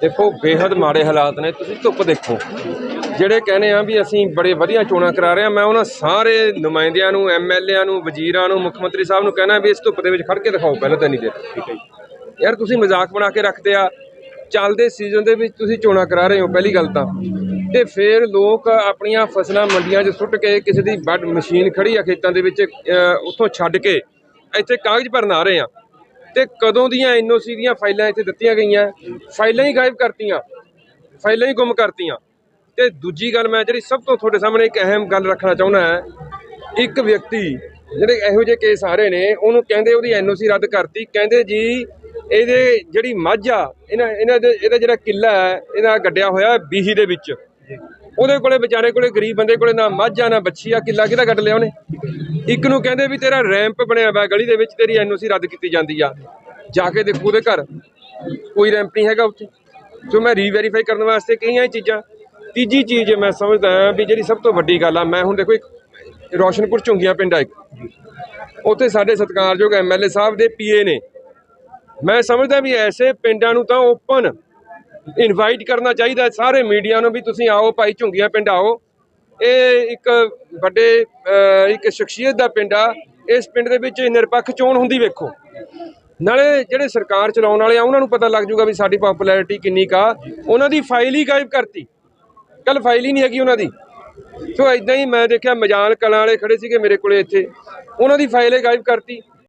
ਦੇਖੋ ਬੇहद ਮਾੜੇ ਹਾਲਾਤ ਨੇ, ਤੁਸੀਂ ਧੁੱਪ ਦੇਖੋ। ਜਿਹੜੇ ਕਹਿੰਦੇ ਆ ਵੀ ਅਸੀਂ ਬੜੇ ਵਧੀਆ ਚੋਣਾਂ ਕਰਾ ਰਹੇ ਆ, ਮੈਂ ਉਹਨਾਂ ਸਾਰੇ ਨੁਮਾਇੰਦਿਆਂ ਨੂੰ ਐਮਐਲਏਆਂ ਨੂੰ, ਵਜ਼ੀਰਾਂ ਨੂੰ, ਮੁੱਖ ਮੰਤਰੀ ਸਾਹਿਬ ਨੂੰ ਕਹਿਣਾ ਵੀ ਇਸ ਧੁੱਪ ਦੇ ਵਿੱਚ ਖੜ ਕੇ ਦਿਖਾਓ ਪਹਿਲਾਂ ਤਾਂ ਨਹੀਂ ਦੇ ਠੀਕ ਹੈ ਯਾਰ, ਤੁਸੀਂ ਮਜ਼ਾਕ ਬਣਾ ਕੇ ਰੱਖਦੇ ਆ, ਚੱਲਦੇ ਸੀਜ਼ਨ ਦੇ ਵਿੱਚ ਤੁਸੀਂ ਚੋਣਾਂ ਕਰਾ ਰਹੇ ਹੋ, ਪਹਿਲੀ ਗੱਲ ਤਾਂ। ਤੇ ਫਿਰ ਲੋਕ ਆਪਣੀਆਂ ਫਸਲਾਂ ਮੰਡੀਆਂ 'ਚ ਸੁੱਟ ਕੇ ਕਿਸੇ ਦੀ ਵੱਡ ਮਸ਼ੀਨ ਖੜੀ ਆ ਖੇਤਾਂ ਦੇ ਵਿੱਚ ਉੱਥੋਂ ਛੱਡ ਕੇ, ਇੱਥੇ ਕਾਗਜ਼ ਭਰਨ ਆ ਰਹੇ ਆ। ਤੇ ਕਦੋਂ ਦੀਆਂ ਐਨਓਸੀ ਦੀਆਂ ਫਾਈਲਾਂ ਇੱਥੇ ਦਿੱਤੀਆਂ ਗਈਆਂ, ਫਾਈਲਾਂ ਹੀ ਗਾਇਬ ਕਰਤੀਆਂ, ਫਾਈਲਾਂ ਹੀ ਗੁੰਮ ਕਰਤੀਆਂ। ਤੇ ਦੂਜੀ ਗੱਲ ਮੈਂ ਜਿਹੜੀ ਸਭ ਤੋਂ ਤੁਹਾਡੇ ਸਾਹਮਣੇ ਇੱਕ ਅਹਿਮ ਗੱਲ ਰੱਖਣਾ ਚਾਹੁੰਦਾ ਹੈ, ਇੱਕ ਵਿਅਕਤੀ ਜਿਹੜੇ ਇਹੋ ਜਿਹੇ ਕੇਸ ਆ ਰਹੇ ਨੇ, ਉਹਨੂੰ ਕਹਿੰਦੇ ਉਹਦੀ ਐਨਓਸੀ ਰੱਦ ਕਰਤੀ, ਕਹਿੰਦੇ ਜੀ ਇਹਦੇ ਜਿਹੜੀ ਮੱਝ ਆ, ਇਹਨਾਂ ਇਹਨਾਂ ਦੇ, ਇਹਦਾ ਜਿਹੜਾ ਕਿੱਲਾ ਹੈ, ਇਹਦਾ ਗੱਡਿਆ ਹੋਇਆ ਬੀਹੀ ਦੇ ਵਿੱਚ। ਉਹਦੇ ਕੋਲੇ ਵਿਚਾਰੇ ਕੋਲੇ ਗਰੀਬ ਬੰਦੇ ਕੋਲੇ ਨਾ ਮੱਝ ਆ ਨਾ ਬੱਚੀ ਆ ਕਿੱਲਾ ਕਿਹਦਾ ਕੱਢ ਲਿਆ ਉਹਨੇ? ਇੱਕ ਨੂੰ ਕਹਿੰਦੇ ਵੀ ਤੇਰਾ ਰੈਂਪ ਬਣਿਆ ਹੋਇਆ ਗਲੀ ਦੇ ਵਿੱਚ, ਤੇਰੀ ਐਨਓਸੀ ਰੱਦ ਕੀਤੀ ਜਾਂਦੀ ਆ। ਜਾ ਕੇ ਦੇਖੋ ਉਹਦੇ ਘਰ। ਕੋਈ ਰੈਂਪ ਨਹੀਂ ਹੈਗਾ ਉੱਥੇ। ਸੋ ਮੈਂ ਰੀਵੈਰੀਫਾਈ ਕਰਨ ਵਾਸਤੇ ਕਈਆਂ ਹੀ ਚੀਜ਼ਾਂ। ਤੀਜੀ ਚੀਜ਼ ਮੈਂ ਸਮਝਦਾ ਹਾਂ ਵੀ ਜਿਹੜੀ ਸਭ ਤੋਂ ਵੱਡੀ ਗੱਲ ਆ, ਮੈਂ ਹੁਣ ਦੇਖੋ ਇੱਕ ਰੋਸ਼ਨਪੁਰ ਝੁੰਗੀਆਂ ਪਿੰਡ ਆ ਇੱਕ। ਉੱਥੇ ਸਾਡੇ ਸਤਿਕਾਰਯੋਗ ਐਮਐਲਏ ਸਾਹਿਬ ਦੇ ਪੀਏ ਨੇ। ਮੈਂ ਸਮਝਦਾ ਵੀ ਐਸੇ ਪਿੰਡਾਂ ਨੂੰ ਤਾਂ ਓਪਨ ਇਨਵਾਈਟ ਕਰਨਾ ਚਾਹੀਦਾ ਸਾਰੇ ਮੀਡੀਆ ਨੂੰ ਵੀ ਤੁਸੀਂ ਆਓ, ਭਾਈ ਝੁੰਗੀਆਂ ਪਿੰਡ ਆਓ। ਇਹ ਇੱਕ ਵੱਡੇ ਇੱਕ ਸ਼ਖਸੀਅਤ ਦਾ ਪਿੰਡ ਆ। ਇਸ ਪਿੰਡ ਦੇ ਵਿੱਚ ਨਿਰਪੱਖ ਚੋਣ ਹੁੰਦੀ ਵੇਖੋ। ਨਾਲੇ ਜਿਹੜੇ ਸਰਕਾਰ ਚਲਾਉਣ ਵਾਲੇ ਆ, ਉਹਨਾਂ ਨੂੰ ਪਤਾ ਲੱਗ ਜੂਗਾ ਵੀ ਸਾਡੀ ਪਪੂਲੈਰਿਟੀ ਕਿੰਨੀ ਕਾ ਉਹਨਾਂ ਦੀ ਫਾਈਲ ਹੀ ਗਾਇਬ ਕਰਤੀ। ਕੱਲ ਫਾਈਲ ਹੀ ਨਹੀਂ ਹੈਗੀ ਉਹਨਾਂ ਦੀ। ਸੋ ਇਦਾਂ ਹੀ ਮੈਂ ਦੇਖਿਆ ਮਜਾਲ ਕਲਾਂ ਵਾਲੇ ਖੜੇ ਸੀਗੇ ਮੇਰੇ ਕੋਲੇ ਇੱਥੇ। ਉਹਨਾਂ ਦੀ ਫਾਈਲ ਹੀ ਗਾਇਬ ਕਰਤੀ।